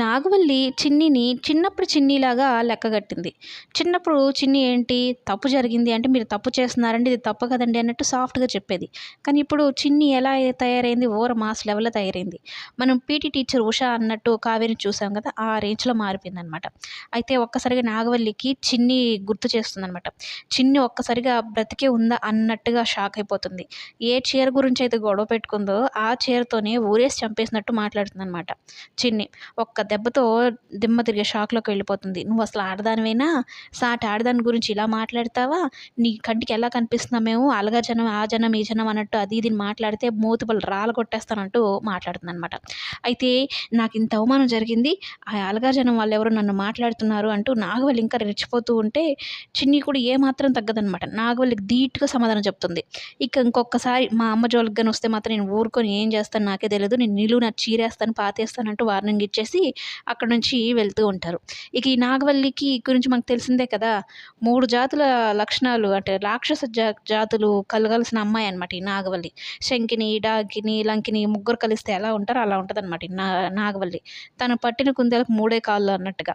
నాగవల్లి చిన్నిని చిన్నప్పుడు చిన్నిలాగా లెక్కగట్టింది చిన్నప్పుడు చిన్ని ఏంటి? తప్పు జరిగింది అంటే మీరు తప్పు చేస్తున్నారండి ఇది తప్పు కదండి అన్నట్టు సాఫ్ట్గా చెప్పేది. కానీ ఇప్పుడు చిన్ని ఎలా తయారైంది? ఓవర్ మాస్ లెవెల్లో తయారైంది. మనం పీటీ టీచర్ ఉషా అన్నట్టు కావేరిని చూసాం కదా ఆ రేంజ్లో మారిపోయింది అనమాట అయితే ఒక్కసారిగా నాగవల్లికి చిన్ని గుర్తు చేస్తుందనమాట చిన్ని ఒక్కసారిగా బ్రతికే ఉందా అన్నట్టుగా షాక్ అయిపోతుంది. ఏ చీర గురించి అయితే గొడవ పెట్టుకుందో ఆ చీరతోనే ఊరేసి చంపేసినట్టు మాట్లాడుతుంది అనమాట చిన్ని. ఒక్క దెబ్బతో దిమ్మ తిరిగే షాక్లోకి వెళ్ళిపోతుంది. నువ్వు అసలు ఆడదానివైనా? సాటి ఆడదాని గురించి ఇలా మాట్లాడతావా? నీ కంటికి ఎలా కనిపిస్తున్నా మేము? అలగా జనం ఆ జనం ఈ జనం అన్నట్టు అది ఇది మాట్లాడితే మూతుబలు రాళ్ళు కొట్టేస్తానంటూ మాట్లాడుతుంది అనమాట అయితే నాకు ఇంత అవమానం జరిగింది. ఆ అలగా జనం వాళ్ళు ఎవరు నన్ను మాట్లాడుతున్నారు అంటూ నాగవల్లి ఇంకా రెచ్చిపోతూ ఉంటే చిన్ని కూడా ఏమాత్రం తగ్గదనమాట నాగవల్లికి ధీటుగా సమాధానం చెప్తుంది. ఇక ఇంకొకసారి మా అమ్మ జోలికి కానీ వస్తే మాత్రం నేను ఊరుకొని ఏం చేస్తాను నాకే తెలియదు నేను నిలువు నా చీరేస్తాను పాతేస్తానంటూ వార్నింగ్ ఇచ్చేసి అక్కడ నుంచి వెళ్తూ ఉంటారు. ఇక ఈ నాగవల్లికి గురించి మనకు తెలిసిందే కదా మూడు జాతుల లక్షణాలు అంటే రాక్షస జా జాతులు కలగాల్సిన అమ్మాయి అనమాట ఈ నాగవల్లి. శంకిని డాకిని లంకిని ముగ్గురు కలిస్తే ఎలా ఉంటారో అలా ఉంటుంది అనమాట నా నాగవల్లి. తను పట్టిన కుందేలకు మూడే కాళ్ళు అన్నట్టుగా.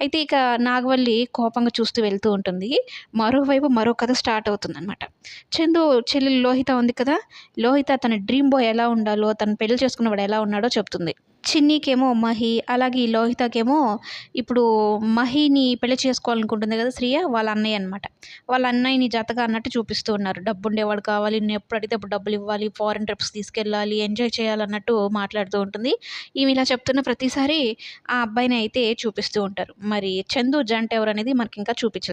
అయితే ఇక నాగవల్లి కోపంగా చూస్తూ వెళ్తూ ఉంటుంది. మరోవైపు మరో కథ స్టార్ట్ అవుతుంది అనమాట చందు చెల్లి లోహిత ఉంది కదా లోహిత తన డ్రీమ్ బాయ్ ఎలా ఉండాలో తను పెళ్ళి చేసుకున్నవాడు ఎలా ఉన్నాడో చెప్తుంది. చిన్నీకేమో మహి అలాగే ఈ లోహితకేమో ఇప్పుడు మహిని పెళ్ళి చేసుకోవాలనుకుంటుంది కదా శ్రీయ వాళ్ళ అన్నయ్య అనమాట వాళ్ళ అన్నయ్యని జతగా అన్నట్టు చూపిస్తూ ఉన్నారు. డబ్బు ఉండేవాడు కావాలి నేను ఎప్పుడు అడిగితే అప్పుడు డబ్బులు ఇవ్వాలి ఫారెన్ ట్రిప్స్ తీసుకెళ్ళాలి ఎంజాయ్ చేయాలన్నట్టు మాట్లాడుతూ ఉంటుంది. ఈమె ఇలా చెప్తున్న ప్రతిసారి ఆ అబ్బాయిని అయితే చూపిస్తూ ఉంటారు. మరి చందు జంట ఎవరు అనేది మనకి ఇంకా చూపించలేదు